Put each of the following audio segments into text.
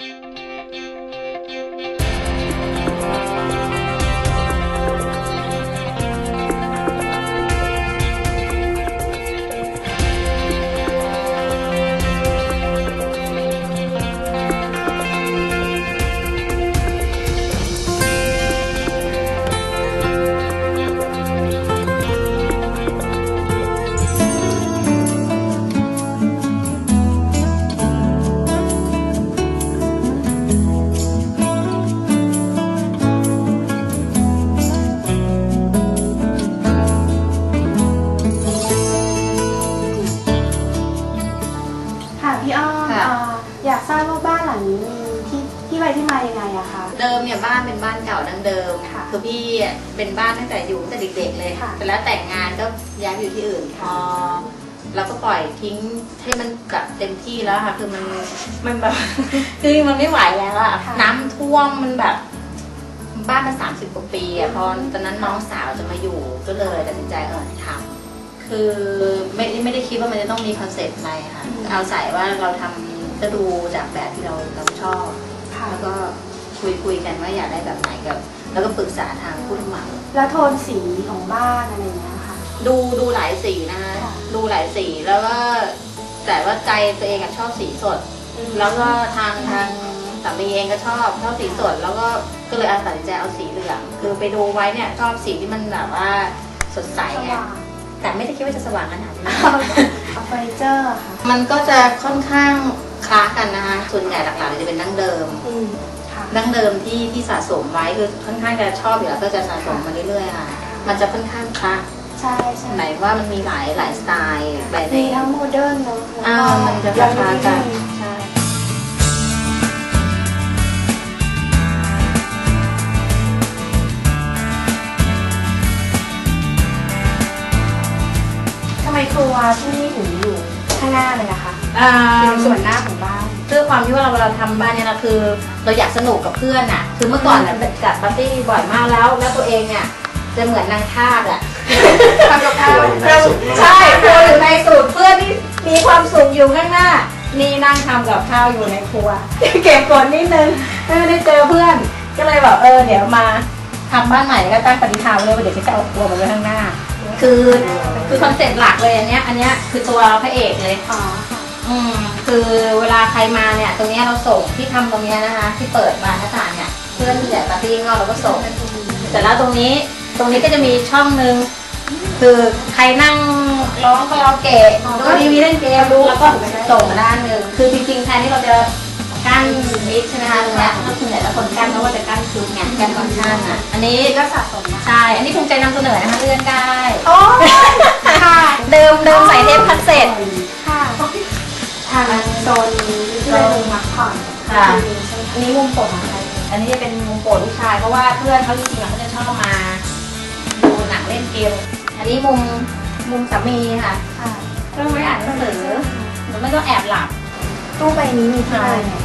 ค่ะ มายังไงอะคะ เดิมเนี่ยบ้านเป็นบ้านเก่าดังเดิมค่ะคือพี่เป็นบ้านตั้งแต่อยู่ตั้งแต่เด็กๆเลยค่ะแต่แล้วแต่งงานก็ย้ายไปอยู่ที่อื่นพอเราก็ปล่อยทิ้งให้มันแบบเต็มที่แล้วค่ะ คือมันมันแบบ คือมันไม่ไหวแล้วอะค่ะ น้ำท่วมมันแบบ บ้านมันสามสิบกว่าปีอะพอตอนนั้นน้องสาวจะมาอยู่ก็เลยตัดสินใจเออทำคือไม่ไม่ได้คิดว่ามันจะต้องมีคอนเซ็ปต์อะไรค่ะเอาใส่ว่าเราทำก็ดูจากแบบที่เราเรา คุยคุยกันว่าอยากได้แบบไหนกับ แล้วก็ปรึกษาทางผู้รับเหมา แล้วโทนสีของบ้านอะไรอย่างเงี้ยค่ะ ดูดูหลายสีนะคะค่ะ ดูหลายสีแล้วก็แต่ว่าใจตัวเองอะชอบสีสด แล้วก็ทางทางสามีเองก็ชอบชอบสีสด แล้วก็ก็เลยอาตัดสินใจเอาสีเหลือง คือไปดูไว้เนี่ยชอบสีที่มันแบบว่าสดใสสไงว่างแต่ไม่ได้คิดว่าจะสว่างขนาดนี้ เอาเฟอร์นิเจอร์อะค่ะมันก็จะค่อนข้างคล้ากันนะคะส่วนใหญ่หลักๆจะเป็นดั้งเดิม อืมค่ะ ดั้งเดิมที่ที่สะสมไว้คือค่อนข้างจะชอบอยู่แล้วก็จะสะสมมาเรื่อยๆค่ะ มันจะค่อนข้างคละใช่ใช่ไหนว่ามันมีหลายหลายสไตล์แบบในมีทั้งโมเดิร์นเนอะแล้วอ่าก็มันจะคล้ายๆกันใช่ทำไมครัวที่นี่ถึงอยู่ข้างหน้าเลยอะคะอ่า เป็นส่วนหน้าของบ้าน ด้วยความที่ว่าเราเวลาทำบ้านเนี่ยนะคือ เราอยากสนุกกับเพื่อนอะ คือเมื่อก่อนเนี่ยจัดปาร์ตี้บ่อยมากแล้ว แล้วตัวเองเนี่ยจะเหมือนนางทาสอะทำกับข้าวใช่ครัวอยู่ในสูตรเพื่อนที่มีความสุขอยู่ข้างหน้า นี่นั่งทำกับข้าวอยู่ในครัว เก็บกดนิดนึงไม่ได้เจอเพื่อน ก็เลยแบบเออเดี๋ยวมาทำบ้านใหม่แล้วก็ตั้งปณิธานเลยว่าเดี๋ยวจะเอาครัวมาไว้ข้างหน้า คือคือคอนเซ็ปต์หลักเลยอันเนี้ยอันเนี้ยคือตัวพระเอกเลย อ๋อค่ะ อืมคือเวลาใครมาเนี่ยตรงเนี้ยเราส่งที่ทำตรงเนี้ยนะคะ ที่เปิดบานหน้าต่างเนี่ยเพื่อนที่ใหญ่ปาร์ตี้ข้างนอกเราก็ส่ง เสร็จแล้วตรงนี้ตรงนี้ก็จะมีช่องหนึ่งคือใครนั่งร้องคาราโอเกะดูทีวีเล่นเกมดูแล้วก็ส่งมาด้านหนึ่งคือจริงๆแทนที่เราจะกั้นมิดใช่ไหมคะตรงเนี้ยก็ส่วนใหญ่แล้วคนกั้นเขาก็จะกั้นคือไงกั้นค่อนข้างอะอันนี้ก็สะสมนะใช่ อันนี้ภูมิใจนำเสนอนะคะเลื่อนได้ โอ้ค่ะ เดิมเดิมใส่เทปคัสเซ็ต ค่ะทางโซนนี้ที่เป็นมุมพักผ่อนค่ะอันนี้มุมโปรดของใครอันนี้จะเป็นมุมโปรดลูกชายเพราะว่าเพื่อนเขาจริงๆอะเขาจะชอบมาดูหนังเล่นเกม อันนี้มุมมุมสามีค่ะค่ะก็ไม่อ่านหนังสือหรือไม่ก็แอบหลับ ตู้ใบนี้มีที่ไหนเนี่ย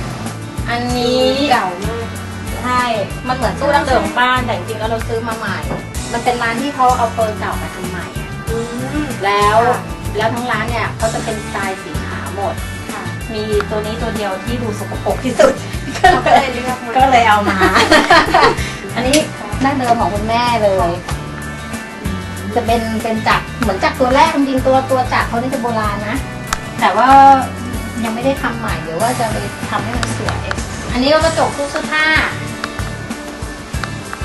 อันนี้ เก่ามาก ใช่ มันเหมือนตู้ดั้งเดิมของบ้านแต่จริงๆแล้วเราซื้อมาใหม่ มันเป็นร้านที่เขาเอาเฟิร์นเก่ามาทำใหม่อะอืมแล้วค่ะแล้วทั้งร้านเนี่ยเขาจะเป็นสไตล์สีขาวหมดค่ะ มีตัวนี้ตัวเดียวที่ดูสกปรกที่สุดเขาก็เลยเลือกมาก็เลยเอามา อันนี้ดั้งเดิมของคุณแม่เลย จะเป็นเป็นจักรเหมือนจักรตัวแรกจริงๆตัวตัวจักรเขานี่จะโบราณนะ แต่ว่ายังไม่ได้ทำใหม่เดี๋ยวว่าจะไปทำให้มันสวย อันนี้ก็กระจกตู้เสื้อผ้า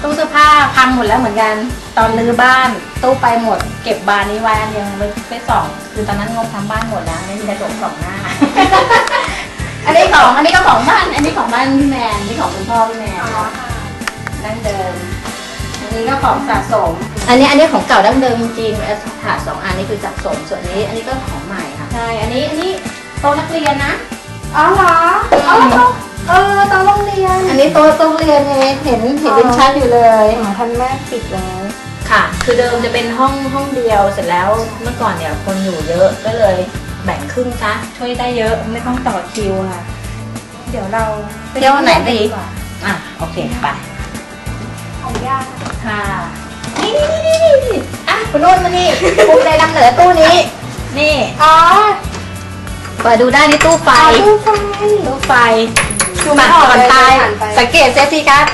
ตู้เสื้อผ้าพังหมดแล้วเหมือนกันตอนรื้อบ้านตู้ไปหมด เก็บบานนี้ไว้อันยังไม่ไปส่องคือตอนนั้นงบทำบ้านหมดแล้วไม่มีกระจกสองหน้า อันนี้ของอันนี้ก็ของบ้าน อันนี้ของบ้านพี่แมนอันนี่ของคุณพ่อพี่แมนอ๋อค่ะดั้งเดิม อันนี้ก็ของสะสม อันนี้อันนี้ของเก่าดั้งเดิมจริงๆเอ่อถาดสองอันนี้คือสะสม ส่วนอันนี้ อันนี้ก็ของใหม่ค่ะ ใช่ อันนี้อันนี้โต๊ะนักเรียนนะ อ๋อเหรออ๋อแล้วก็เออตอนโรงเรียน อันนี้โต๊ะโต๊ะเรียนไงเห็นเห็นเป็นชั้นอยู่เลยอ๋อท่านแม่ปิดแล้วค่ะ คือเดิมจะเป็นห้องห้องเดียวเสร็จแล้วเมื่อก่อนเนี่ยคนอยู่เยอะก็เลย แบ่งครึ่งซะช่วยได้เยอะไม่ต้องต่อคิวค่ะ เดี๋ยวเราเที่ยวไหนดี กว่าอะโอเคไปของยากค่ะนี่นี่นี่นี่อะคุณนุ่นมานี่ ภูมิใจนำเหนือตู้นี้ นี่อ๋อเปิดดูได้ในตู้ไฟตู้ไฟตู้ไฟดูไม่ออกก่อนเลยตาย ผ่านไปสังเกตเซฟทีครับ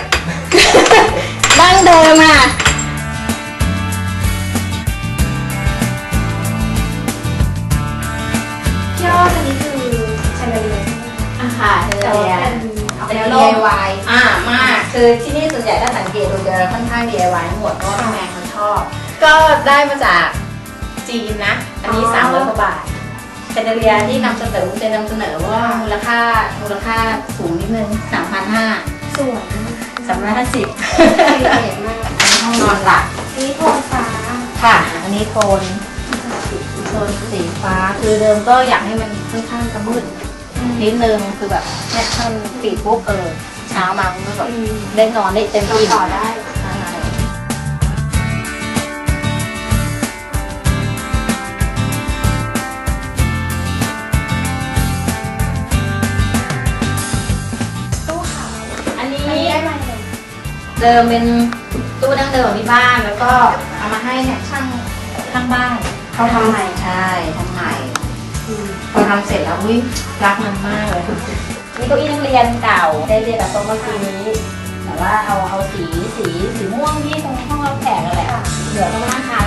ดั้งเดิมอะ DIY อ่ามากคือที่นี่ส่วนใหญ่ถ้าสังเกตดูจะค่อนข้าง DIY ทั้งหมดเพราะว่าพี่แมงเขาชอบ ก็ได้มาจากจีนนะ อันนี้อ๋อสามร้อยกว่าบาทเชนเดเลียที่นำเสนอจะนำเสนอว่ามูลค่ามูลค่าสูงนิดนึงสามพันห้าสวยมากสามร้อยห้าสิบละเอียดมากห้องนอนหลักอันนี้โทนฟ้าค่ะ อันนี้โทนโทนสีฟ้าคือเดิมก็อยากให้มันค่อนข้างจะมืด นิดนึงคือแบบเนี่ยถ้ามันปิดปุ๊บเออเช้ามามันก็แบบอืมได้นอนได้เต็มต่ออิ่มต่อได้ใช่อันนี้อันนี้ได้มาเลยเดิมเป็นตู้ดั้งเดิมของที่บ้านแล้วก็เอามาให้เนี่ยช่างข้างบ้านเขาทำใหม่ใช่ทำใหม่อืม พอทำเสร็จแล้วอุ้ยรักมันมากเลยนี่เก้าอี้นักเรียนเก่าได้เรียนแบบโต๊ะเมื่อกี้นี้แต่ว่าเอาเอาสีสีสีม่วงที่ตรงห้องรับแขกันแหละเหลือต้องนั่งทาน